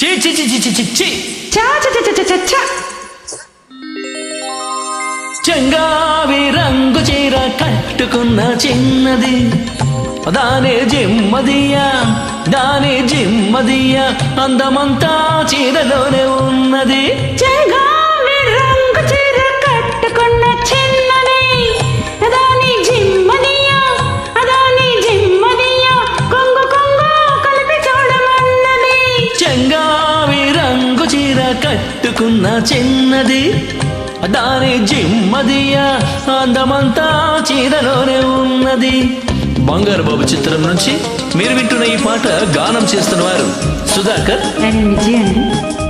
చీ చీ చీ చీ చీ చీ చీ. చా చ చ చ చ చ చ. చెంగావి రంగు చీర కట్టుకున్న చిన్నది. దాని జిమ్మదియా దాని జిమ్మదియా అందమంతా చీరలోనే ఉన్నది. చెంగావి కట్టుకున్న చిన్నది. దాని జిమ్మదియా అందమంతా చీరలోనే ఉన్నది. బంగారు బాబు చిత్రం నుంచి మీరు వింటున్న ఈ పాట గానం చేస్తున్న వారు సుధాకర్. విజయ్ అండి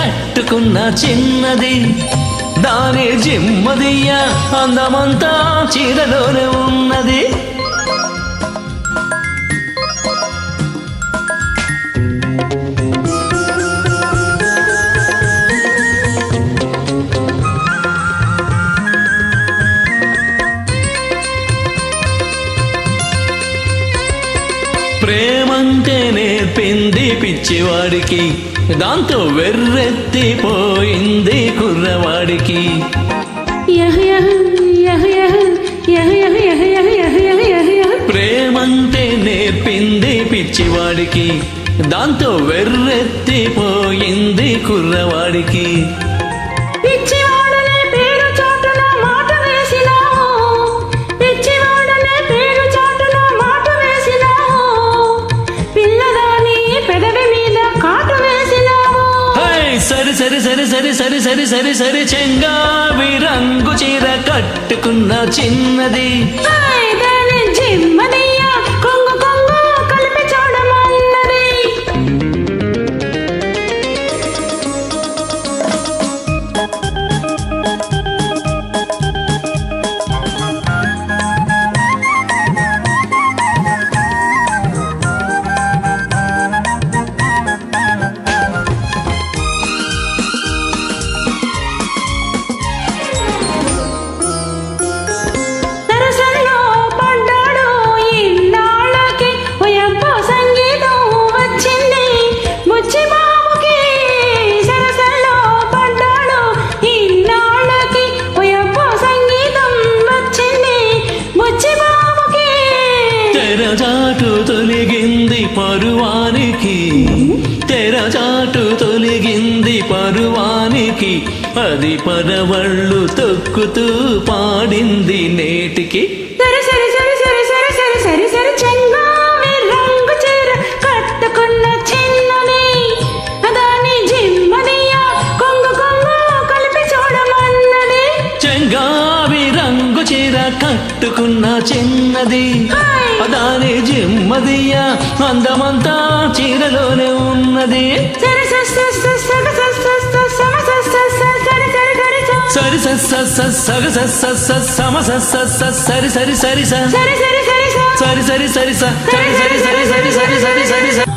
కట్టుకున్న చిన్నది దాని జిమ్మదియ్య అందమంతా చీరలోనే ఉన్నది. ప్రేమంటే నేర్పింది పిచ్చివాడికి. దాంతో వెర్రెత్తి పోయింది కుర్రవాడికి ప్రేమంతే నేర్పింది పిచ్చివాడికి. దాంతో వెర్రెత్తి పోయింది కుర్రవాడికి. సరి సరి సరి సరి సరి సరి చెంగావి రంగు చీర కట్టుకున్న చిన్నది. తెరచాటు తొలగింది పరువానికి. తెరచాటు తొలగింది పరువానికి. అది పరవళ్ళు తొక్కుతూ పాడింది నేటికి. సరి సరి సరి సరి సరి సరి సరి సరి చెంగావి రంగు చీర కట్టుకున్న చిన్నది. అదాని జిమ్మదియా అందమంతా చీరలోనే ఉన్నది సరి సరి సరి సరి సరి సరి సరి సరి సరి సరి సరి సరి సరి సరి. సరి సరి సరి